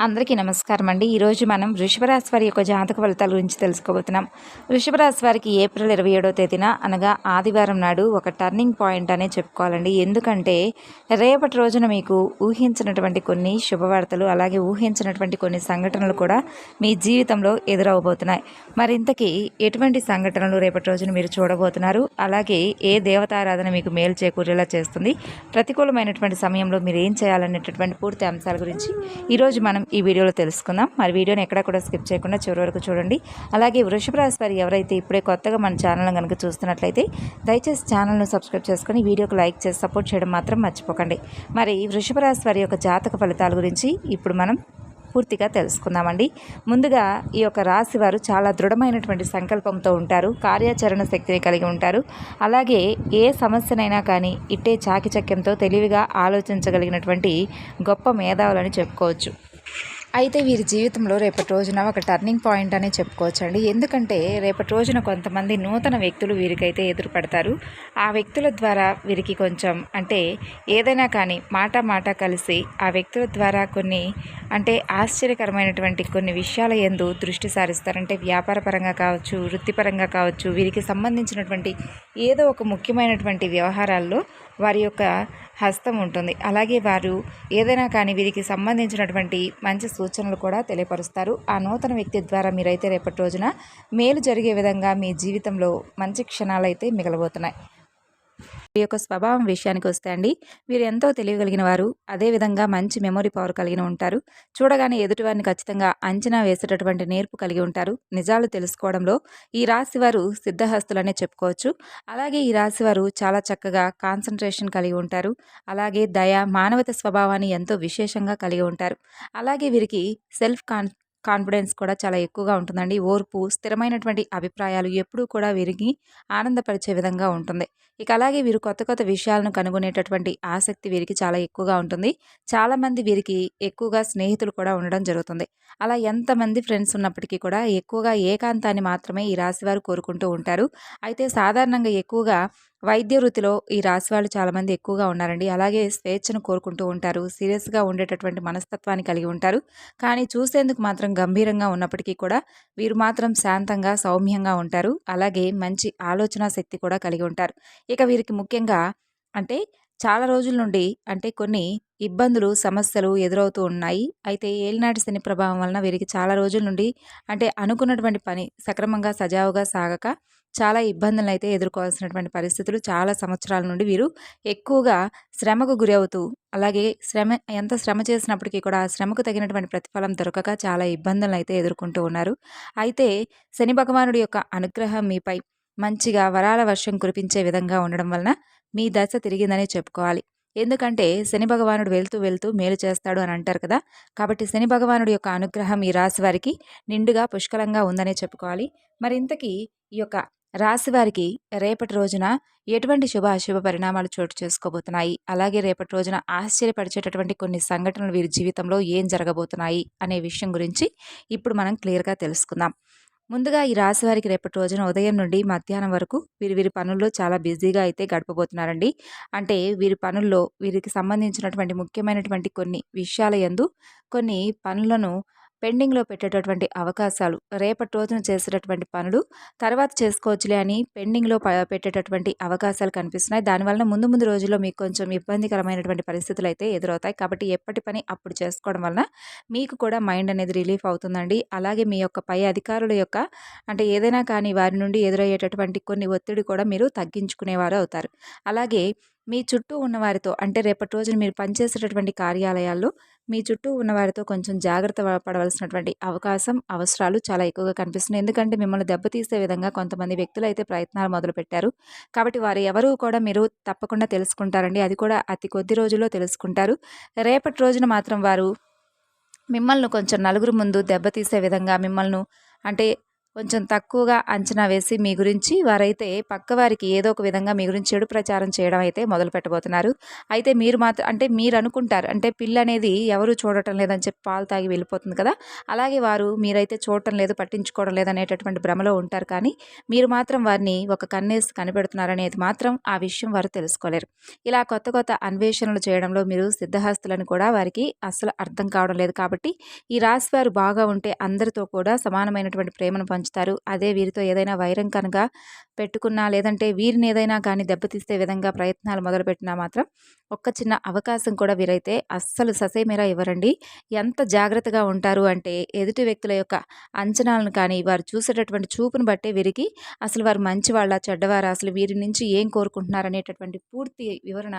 అందరికీ నమస్కారం అండి. ఈరోజు మనం వృషభరాశి వారి యొక్క జాతక ఫలితాల గురించి తెలుసుకోబోతున్నాం. వృషభరాశి వారికి ఏప్రిల్ ఇరవై ఏడవ తేదీన అనగా ఆదివారం నాడు ఒక టర్నింగ్ పాయింట్ అనే చెప్పుకోవాలండి. ఎందుకంటే రేపటి రోజున మీకు ఊహించినటువంటి కొన్ని శుభవార్తలు అలాగే ఊహించినటువంటి కొన్ని సంఘటనలు కూడా మీ జీవితంలో ఎదురవబోతున్నాయి. మరింతకీ ఎటువంటి సంఘటనలు రేపటి రోజున మీరు చూడబోతున్నారు? అలాగే ఏ దేవతారాధన మీకు మేలు చేకూరేలా చేస్తుంది? ప్రతికూలమైనటువంటి సమయంలో మీరు ఏం చేయాలనేటటువంటి పూర్తి అంశాల గురించి ఈరోజు మనం ఈ వీడియోలో తెలుసుకుందాం. మరి వీడియోని ఎక్కడ కూడా స్కిప్ చేయకుండా చివరి వరకు చూడండి. అలాగే వృషభ రాశి వారు ఎవరైతే ఇప్పుడే కొత్తగా మన ఛానల్ కనుక చూస్తున్నట్లయితే దయచేసి ఛానల్ను సబ్స్క్రైబ్ చేసుకొని వీడియోకి లైక్ చేసి సపోర్ట్ చేయడం మాత్రం మర్చిపోకండి. మరి వృషభ రాశి వారి యొక్క జాతక ఫలితాల గురించి ఇప్పుడు మనం పూర్తిగా తెలుసుకుందామండి. ముందుగా ఈ యొక్క రాశి వారు చాలా దృఢమైనటువంటి సంకల్పంతో ఉంటారు. కార్యాచరణ శక్తిని కలిగి ఉంటారు. అలాగే ఏ సమస్యనైనా కానీ ఇట్టే చాకిచక్యంతో తెలివిగా ఆలోచించగలిగినటువంటి గొప్ప మేధావులని చెప్పుకోవచ్చు. అయితే వీరి జీవితంలో రేపటి రోజున ఒక టర్నింగ్ పాయింట్ అని చెప్పుకోవచ్చండి. ఎందుకంటే రేపటి రోజున కొంతమంది నూతన వ్యక్తులు వీరికైతే ఎదురుపడతారు. ఆ వ్యక్తుల ద్వారా వీరికి కొంచెం అంటే ఏదైనా కానీ మాట మాట కలిసి ఆ వ్యక్తుల ద్వారా కొన్ని అంటే ఆశ్చర్యకరమైనటువంటి కొన్ని విషయాల ఎందు దృష్టి సారిస్తారంటే వ్యాపారపరంగా కావచ్చు వృత్తిపరంగా కావచ్చు వీరికి సంబంధించినటువంటి ఏదో ఒక ముఖ్యమైనటువంటి వ్యవహారాల్లో వారి యొక్క హస్తం ఉంటుంది. అలాగే వారు ఏదైనా కానీ వీరికి సంబంధించినటువంటి మంచి సూచనలు కూడా తెలియపరుస్తారు. ఆ నూతన వ్యక్తి ద్వారా మీరైతే రేపటి రోజున మేలు జరిగే విధంగా మీ జీవితంలో మంచి క్షణాలైతే మిగలబోతున్నాయి. వీరి యొక్క స్వభావం విషయానికి వస్తే అండి వీరు ఎంతో తెలియగలిగిన వారు అదేవిధంగా మంచి మెమొరీ పవర్ కలిగి ఉంటారు. చూడగానే ఎదుటివారిని ఖచ్చితంగా అంచనా వేసేటటువంటి నేర్పు కలిగి ఉంటారు. నిజాలు తెలుసుకోవడంలో ఈ రాశి వారు సిద్ధహస్తులనే చెప్పుకోవచ్చు. అలాగే ఈ రాశి వారు చాలా చక్కగా కాన్సన్ట్రేషన్ కలిగి ఉంటారు. అలాగే దయ మానవత స్వభావాన్ని ఎంతో విశేషంగా కలిగి ఉంటారు. అలాగే వీరికి సెల్ఫ్ కాన్ కాన్ఫిడెన్స్ కూడా చాలా ఎక్కువగా ఉంటుందండి. ఓర్పు స్థిరమైనటువంటి అభిప్రాయాలు ఎప్పుడూ కూడా వీరికి ఆనందపరిచే విధంగా ఉంటుంది. ఇక అలాగే వీరు కొత్త కొత్త విషయాలను కనుగొనేటటువంటి ఆసక్తి వీరికి చాలా ఎక్కువగా ఉంటుంది. చాలామంది వీరికి ఎక్కువగా స్నేహితులు కూడా ఉండడం జరుగుతుంది. అలా ఎంతమంది ఫ్రెండ్స్ ఉన్నప్పటికీ కూడా ఎక్కువగా ఏకాంతాన్ని మాత్రమే ఈ రాశివారు కోరుకుంటూ ఉంటారు. అయితే సాధారణంగా ఎక్కువగా వైద్య వృత్తిలో ఈ రాశి వాళ్ళు చాలామంది ఎక్కువగా ఉన్నారండి. అలాగే స్వేచ్ఛను కోరుకుంటూ ఉంటారు. సీరియస్గా ఉండేటటువంటి మనస్తత్వాన్ని కలిగి ఉంటారు. కానీ చూసేందుకు మాత్రం గంభీరంగా ఉన్నప్పటికీ కూడా వీరు మాత్రం శాంతంగా సౌమ్యంగా ఉంటారు. అలాగే మంచి ఆలోచన శక్తి కూడా కలిగి ఉంటారు. ఇక వీరికి ముఖ్యంగా అంటే చాలా రోజుల నుండి అంటే కొన్ని ఇబ్బందులు సమస్యలు ఎదురవుతూ ఉన్నాయి. అయితే ఏలినాటి శని ప్రభావం వలన వీరికి చాలా రోజుల నుండి అంటే అనుకున్నటువంటి పని సక్రమంగా సజావుగా సాగక చాలా ఇబ్బందులను అయితే ఎదుర్కోవాల్సినటువంటి పరిస్థితులు చాలా సంవత్సరాల నుండి వీరు ఎక్కువగా శ్రమకు గురి అవుతూ అలాగే శ్రమ ఎంత శ్రమ చేసినప్పటికీ కూడా ఆ శ్రమకు తగినటువంటి ప్రతిఫలం దొరకక చాలా ఇబ్బందులను అయితే ఎదుర్కొంటూ ఉన్నారు. అయితే శని భగవానుడి యొక్క అనుగ్రహం మీపై మంచిగా వరాల వర్షం కురిపించే విధంగా ఉండడం వలన మీ దశ తిరిగిందనే చెప్పుకోవాలి. ఎందుకంటే శని భగవానుడు వెళ్తూ వెళ్తూ మేలు చేస్తాడు అని అంటారు కదా. కాబట్టి శని భగవానుడి యొక్క అనుగ్రహం ఈ రాశి వారికి నిండుగా పుష్కలంగా ఉందనే చెప్పుకోవాలి. మరి ఇంతకీ ఈ యొక్క రాశి వారికి రేపటి రోజున ఎటువంటి శుభ అశుభ పరిణామాలు చోటు చేసుకోబోతున్నాయి? అలాగే రేపటి రోజున ఆశ్చర్యపరిచేటటువంటి కొన్ని సంఘటనలు వీరి జీవితంలో ఏం జరగబోతున్నాయి? అనే విషయం గురించి ఇప్పుడు మనం క్లియర్గా తెలుసుకుందాం. ముందుగా ఈ రాశి వారికి రేపటి రోజున ఉదయం నుండి మధ్యాహ్నం వరకు వీరి వీరి పనుల్లో చాలా బిజీగా అయితే గడపబోతున్నారండి. అంటే వీరి పనుల్లో వీరికి సంబంధించినటువంటి ముఖ్యమైనటువంటి కొన్ని విషయాల యందు కొన్ని పనులను పెండింగ్లో పెట్టేటటువంటి అవకాశాలు రేపటి రోజున చేసేటటువంటి పనులు తర్వాత చేసుకోవచ్చులే అని పెండింగ్లో ప- పెట్టేటటువంటి అవకాశాలు కనిపిస్తున్నాయి. దానివల్ల ముందు ముందు రోజుల్లో మీకు కొంచెం ఇబ్బందికరమైనటువంటి పరిస్థితులు అయితే ఎదురవుతాయి. కాబట్టి ఎప్పటి పని అప్పుడు చేసుకోవడం వలన మీకు కూడా మైండ్ అనేది రిలీఫ్ అవుతుందండి. అలాగే మీ యొక్క పై అధికారుల యొక్క అంటే ఏదైనా కానీ వారి నుండి ఎదురయ్యేటటువంటి కొన్ని ఒత్తిడి కూడా మీరు తగ్గించుకునేవారు అవుతారు. అలాగే మీ చుట్టూ ఉన్నవారితో అంటే రేపటి రోజున మీరు పనిచేసేటటువంటి కార్యాలయాల్లో మీ చుట్టూ ఉన్నవారితో కొంచెం జాగ్రత్త పడవలసినటువంటి అవకాశం అవసరాలు చాలా ఎక్కువగా కనిపిస్తున్నాయి. ఎందుకంటే మిమ్మల్ని దెబ్బతీసే విధంగా కొంతమంది వ్యక్తులు అయితే ప్రయత్నాలు మొదలుపెట్టారు. కాబట్టి వారు ఎవరు కూడా మీరు తప్పకుండా తెలుసుకుంటారండి. అది కూడా అతి కొద్ది రోజుల్లో తెలుసుకుంటారు. రేపటి రోజున మాత్రం వారు మిమ్మల్ని కొంచెం నలుగురు ముందు దెబ్బతీసే విధంగా మిమ్మల్ని అంటే కొంచెం తక్కువగా అంచనా వేసి మీ గురించి వారైతే పక్కవారికి ఏదో ఒక విధంగా మీ గురించి చెడు ప్రచారం చేయడం అయితే మొదలు పెట్టబోతున్నారు. అయితే మీరు మాత్రం అంటే మీరు అనుకుంటారు అంటే పిల్ల అనేది ఎవరు చూడటం లేదని చెప్పి పాలు తాగి వెళ్ళిపోతుంది కదా. అలాగే వారు మీరైతే చూడటం లేదు పట్టించుకోవడం లేదనేటటువంటి భ్రమలో ఉంటారు కానీ మీరు మాత్రం వారిని ఒక కన్నేసి కనిపెడుతున్నారనేది మాత్రం ఆ విషయం వారు తెలుసుకోలేరు. ఇలా కొత్త కొత్త అన్వేషణలు చేయడంలో మీరు సిద్ధహస్తులను కూడా వారికి అస్సలు అర్థం కావడం లేదు కాబట్టి ఈ రాశి వారు బాగా ఉంటే అందరితో కూడా సమానమైనటువంటి ప్రేమను పంచుతారు అదే వీరితో ఏదైనా వైరం కనుక పెట్టుకున్నా లేదంటే వీరిని ఏదైనా కానీ దెబ్బతీస్తే విధంగా ప్రయత్నాలు మొదలుపెట్టినా మాత్రం ఒక్క చిన్న అవకాశం కూడా వీరైతే అస్సలు ససేమిరా ఇవ్వరండి. ఎంత జాగ్రత్తగా ఉంటారు అంటే ఎదుటి వ్యక్తుల యొక్క అంచనాలను కానీ వారు చూసేటటువంటి చూపును బట్టే వీరికి అసలు వారు మంచివాళ్ళ చెడ్డవారా అసలు వీరి నుంచి ఏం కోరుకుంటున్నారనేటటువంటి పూర్తి వివరణ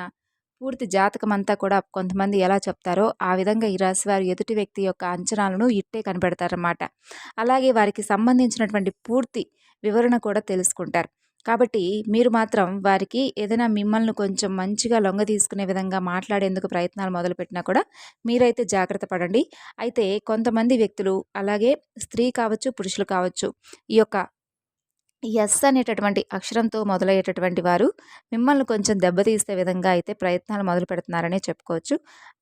పూర్తి జాతకం అంతా కూడా కొంతమంది ఎలా చెప్తారో ఆ విధంగా ఈ రాశి వారు ఎదుటి వ్యక్తి యొక్క అంచనాలను ఇట్టే కనిపెడతారన్నమాట అలాగే వారికి సంబంధించినటువంటి పూర్తి వివరణ కూడా తెలుసుకుంటారు. కాబట్టి మీరు మాత్రం వారికి ఏదైనా మిమ్మల్ని కొంచెం మంచిగా లొంగ తీసుకునే విధంగా మాట్లాడేందుకు ప్రయత్నాలు మొదలుపెట్టినా కూడా మీరైతే జాగ్రత్త పడండి. అయితే కొంతమంది వ్యక్తులు అలాగే స్త్రీ కావచ్చు పురుషులు కావచ్చు ఈ యొక్క ఎస్ అనేటటువంటి అక్షరంతో మొదలయ్యేటటువంటి వారు మిమ్మల్ని కొంచెం దెబ్బతీసే విధంగా అయితే ప్రయత్నాలు మొదలు పెడుతున్నారనే చెప్పుకోవచ్చు.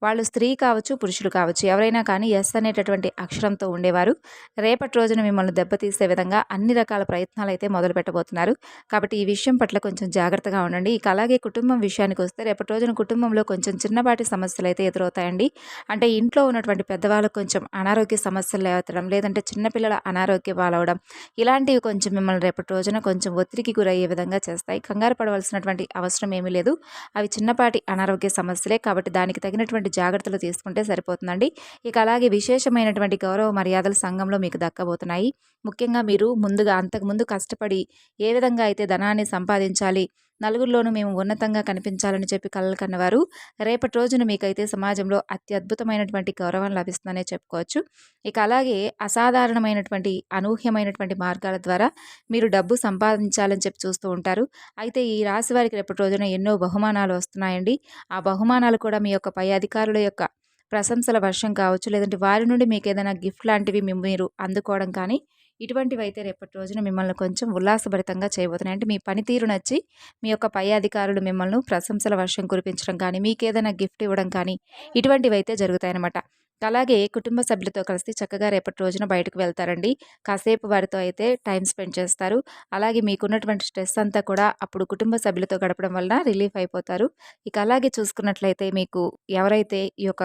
వాళ్ళు స్త్రీ కావచ్చు పురుషులు కావచ్చు ఎవరైనా కానీ ఎస్ అనేటటువంటి అక్షరంతో ఉండేవారు. రేపటి రోజున మిమ్మల్ని దెబ్బతీసే విధంగా అన్ని రకాల ప్రయత్నాలు అయితే మొదలు పెట్టబోతున్నారు. కాబట్టి ఈ విషయం పట్ల కొంచెం జాగ్రత్తగా ఉండండి. ఇక అలాగే కుటుంబం విషయానికి వస్తే రేపటి రోజున కుటుంబంలో కొంచెం చిన్నపాటి సమస్యలు అయితే ఎదురవుతాయండి. అంటే ఇంట్లో ఉన్నటువంటి పెద్దవాళ్ళకు కొంచెం అనారోగ్య సమస్యలు లేవతడం లేదంటే చిన్నపిల్లల అనారోగ్య పాలవడం ఇలాంటివి కొంచెం మిమ్మల్ని రేపటి రోజున కొంచెం ఒత్తిడికి గురయ్యే విధంగా చేస్తాయి. కంగారు పడవలసినటువంటి అవసరం ఏమీ లేదు. అవి చిన్నపాటి అనారోగ్య సమస్యలే కాబట్టి దానికి తగినటువంటి జాగ్రత్తలు తీసుకుంటే సరిపోతుందండి. ఇక అలాగే విశేషమైనటువంటి గౌరవ మర్యాదలు సంఘంలో మీకు దక్కబోతున్నాయి. ముఖ్యంగా మీరు ముందుగా అంతకుముందు కష్టపడి ఏ విధంగా అయితే ధనాన్ని సంపాదించాలి నలుగురిలోనూ మేము ఉన్నతంగా కనిపించాలని చెప్పి కలలు కన్నవారు. రేపటి రోజున మీకైతే సమాజంలో అత్యద్భుతమైనటువంటి గౌరవం లభిస్తుందనే చెప్పుకోవచ్చు. ఇక అలాగే అసాధారణమైనటువంటి అనూహ్యమైనటువంటి మార్గాల ద్వారా మీరు డబ్బు సంపాదించాలని చెప్పి చూస్తూ ఉంటారు. అయితే ఈ రాశి వారికి రేపటి రోజున ఎన్నో బహుమానాలు వస్తున్నాయండి. ఆ బహుమానాలు కూడా మీ యొక్క పై అధికారుల యొక్క ప్రశంసల వర్షం కావచ్చు లేదంటే వారి నుండి మీకు ఏదైనా గిఫ్ట్ లాంటివి మీరు అందుకోవడం కానీ ఇటువంటివి అయితే రేపటి రోజున మిమ్మల్ని కొంచెం ఉల్లాసభరితంగా చేయబోతున్నాయి. అంటే మీ పనితీరు నచ్చి మీ యొక్క పై అధికారులు మిమ్మల్ని ప్రశంసల వర్షం కురిపించడం కానీ మీకు ఏదైనా గిఫ్ట్ ఇవ్వడం కానీ ఇటువంటివి అయితే జరుగుతాయన్నమాట. అలాగే కుటుంబ సభ్యులతో కలిసి చక్కగా రేపటి రోజున బయటకు వెళ్తారండి. కాసేపు వారితో అయితే టైం స్పెండ్ చేస్తారు. అలాగే మీకున్నటువంటి స్ట్రెస్ అంతా కూడా అప్పుడు కుటుంబ సభ్యులతో గడపడం వలన రిలీఫ్ అయిపోతారు. ఇక అలాగే చూసుకున్నట్లయితే మీకు ఎవరైతే ఈ యొక్క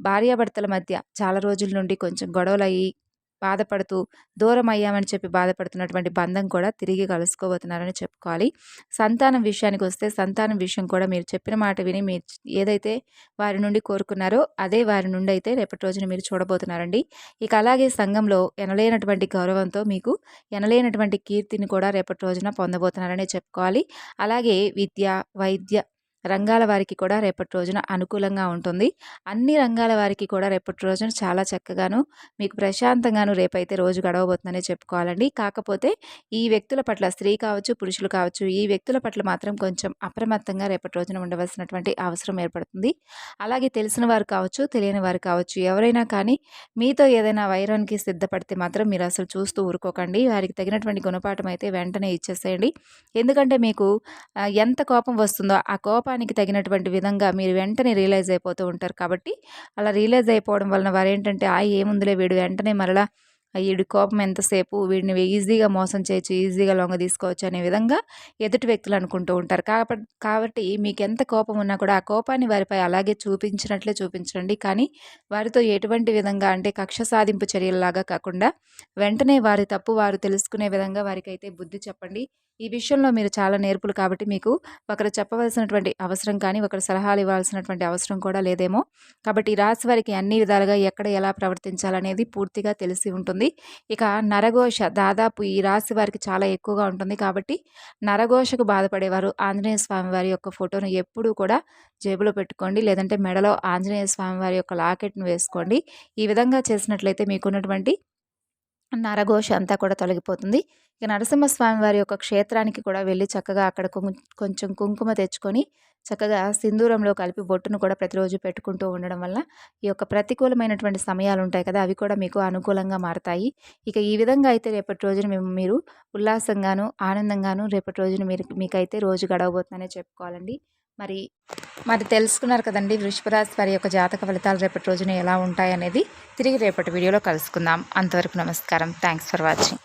భార్యాభర్తల మధ్య చాలా రోజుల నుండి కొంచెం గొడవలు అయ్యి బాధపడుతూ దూరం అయ్యామని చెప్పి బాధపడుతున్నటువంటి బంధం కూడా తిరిగి కలుసుకోబోతున్నారని చెప్పుకోవాలి. సంతానం విషయానికి వస్తే సంతానం విషయం కూడా మీరు చెప్పిన మాట విని మీరు ఏదైతే వారి నుండి కోరుకున్నారో అదే వారి నుండి అయితే రేపటి రోజున మీరు చూడబోతున్నారండి. ఇక అలాగే సంఘంలో ఎనలేనటువంటి గౌరవంతో మీకు ఎనలేనటువంటి కీర్తిని కూడా రేపటి రోజున పొందబోతున్నారని చెప్పుకోవాలి. అలాగే విద్య వైద్య రంగాల వారికి కూడా రేపటి రోజున అనుకూలంగా ఉంటుంది. అన్ని రంగాల వారికి కూడా రేపటి రోజున చాలా చక్కగాను మీకు ప్రశాంతంగాను రేపైతే రోజు గడవబోతుందని చెప్పుకోవాలండి. కాకపోతే ఈ వ్యక్తుల పట్ల స్త్రీ కావచ్చు పురుషులు కావచ్చు ఈ వ్యక్తుల పట్ల మాత్రం కొంచెం అప్రమత్తంగా రేపటి రోజున ఉండవలసినటువంటి అవసరం ఏర్పడుతుంది. అలాగే తెలిసిన వారు కావచ్చు తెలియని వారు కావచ్చు ఎవరైనా కానీ మీతో ఏదైనా వైరానికి సిద్ధపడితే మాత్రం మీరు అసలు చూస్తూ ఊరుకోకండి. వారికి తగినటువంటి గుణపాఠం అయితే వెంటనే ఇచ్చేసేయండి. ఎందుకంటే మీకు ఎంత కోపం వస్తుందో ఆ కోపాన్ని అవసరానికి తగినటువంటి విధంగా మీరు వెంటనే రియలైజ్ అయిపోతూ ఉంటారు. కాబట్టి అలా రియలైజ్ అయిపోవడం వలన వారు ఏంటంటే ఆ ఏముందిలే వీడు. వెంటనే మరలా వీడి కోపం ఎంతసేపు వీడిని ఈజీగా మోసం చేయొచ్చు ఈజీగా లొంగ తీసుకోవచ్చు అనే విధంగా ఎదుటి వ్యక్తులు అనుకుంటూ ఉంటారు. కాబట్టి కాబట్టి మీకు ఎంత కోపం ఉన్నా కూడా ఆ కోపాన్ని వారిపై అలాగే చూపించినట్లే చూపించండి. కానీ వారితో ఎటువంటి విధంగా అంటే కక్ష సాధింపు చర్యలలాగా కాకుండా వెంటనే వారి తప్పు వారు తెలుసుకునే విధంగా వారికైతే బుద్ధి చెప్పండి. ఈ విషయంలో మీరు చాలా నేర్పులు కాబట్టి మీకు ఒకరు చెప్పవలసినటువంటి అవసరం కానీ ఒకరు సలహాలు ఇవ్వాల్సినటువంటి అవసరం కూడా లేదేమో. కాబట్టి ఈ రాశి వారికి అన్ని విధాలుగా ఎక్కడ ఎలా ప్రవర్తించాలనేది పూర్తిగా తెలిసి ఉంటుంది. ఇక నరఘోష దాదాపు ఈ రాశి వారికి చాలా ఎక్కువగా ఉంటుంది కాబట్టి నరఘోషకు బాధపడేవారు ఆంజనేయ స్వామి వారి యొక్క ఫోటోను ఎప్పుడూ కూడా జేబులో పెట్టుకోండి. లేదంటే మెడలో ఆంజనేయ స్వామి వారి యొక్క లాకెట్ను వేసుకోండి. ఈ విధంగా చేసినట్లయితే మీకున్నటువంటి నరఘోష అంతా కూడా తొలగిపోతుంది. ఇక నరసింహస్వామి వారి యొక్క క్షేత్రానికి కూడా వెళ్ళి చక్కగా అక్కడ కొంచెం కుంకుమ తెచ్చుకొని చక్కగా సింధూరంలో కలిపి బొట్టును కూడా ప్రతిరోజు పెట్టుకుంటూ ఉండడం వల్ల ఈ యొక్క ప్రతికూలమైనటువంటి సమయాలు ఉంటాయి కదా అవి కూడా మీకు అనుకూలంగా మారతాయి. ఇక ఈ విధంగా అయితే రేపటి రోజున మేము మీరు ఉల్లాసంగాను ఆనందంగాను రేపటి రోజున మీరు మీకైతే రోజు గడవబోతుందనే చెప్పుకోవాలండి. మరి మరి తెలుసుకున్నారు కదండి వృషభరాశి వారి యొక్క జాతక ఫలితాలు రేపటి రోజున ఎలా ఉంటాయనేది. తిరిగి రేపటి వీడియోలో కలుసుకుందాం. అంతవరకు నమస్కారం. Thanks for watching